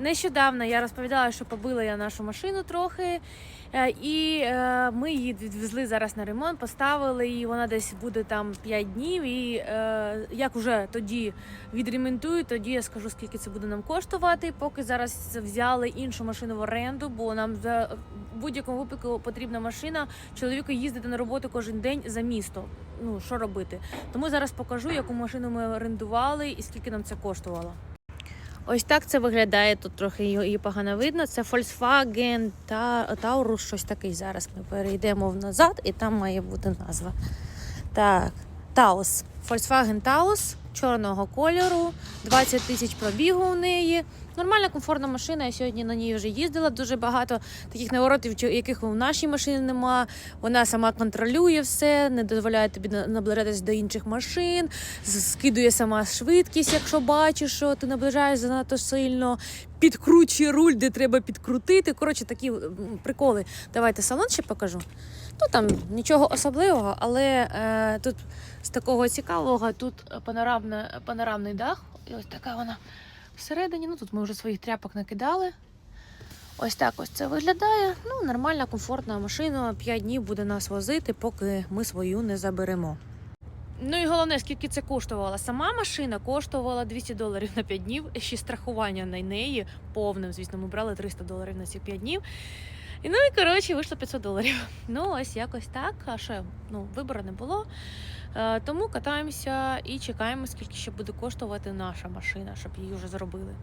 Нещодавно я розповідала, що побила я нашу машину трохи, е, і е, ми її відвезли зараз на ремонт, поставили її. Вона десь буде там 5 днів. І е, як уже тоді відремонтую, тоді я скажу, скільки це буде нам коштувати. Поки зараз взяли іншу машину в оренду, бо нам за будь-якому випадку потрібна машина. Чоловіку їздити на роботу кожен день за місто. Ну що робити? Тому зараз покажу, яку машину ми орендували і скільки нам це коштувало. Ось так це виглядає. Тут трохи її погано видно. Це Volkswagen та Taurus, щось такий. Зараз ми перейдемо назад, і там має бути назва. Так, Taos. Volkswagen Taos чорного кольору, 20 тисяч пробігу у неї. Нормальна комфортна машина. Я сьогодні на ній вже їздила. Дуже багато таких наворотів, яких в нашій машині нема. Вона сама контролює все, не дозволяє тобі наближатися до інших машин, скидує сама швидкість, якщо бачиш, що ти наближаєш занадто сильно, підкручує руль, де треба підкрутити. Коротше, такі приколи. Давайте салон ще покажу. Ну там нічого особливого, але е, тут з такого цікавого тут панорамна, панорамний дах. І ось така вона всередині. Ну тут ми вже своїх тряпок накидали. Ось так ось це виглядає. Ну, нормальна, комфортна машина. 5 днів буде нас возити, поки ми свою не заберемо. Ну і головне, скільки це коштувало. Сама машина коштувала 200 доларів на 5 днів. Ще страхування на неї повним. Звісно, ми брали 300 доларів на ці 5 днів. І ну і коротше вийшло 500 доларів. Ну ось якось так. А що ну вибору не було. Е, тому катаємося і чекаємо, скільки ще буде коштувати наша машина, щоб її вже зробили.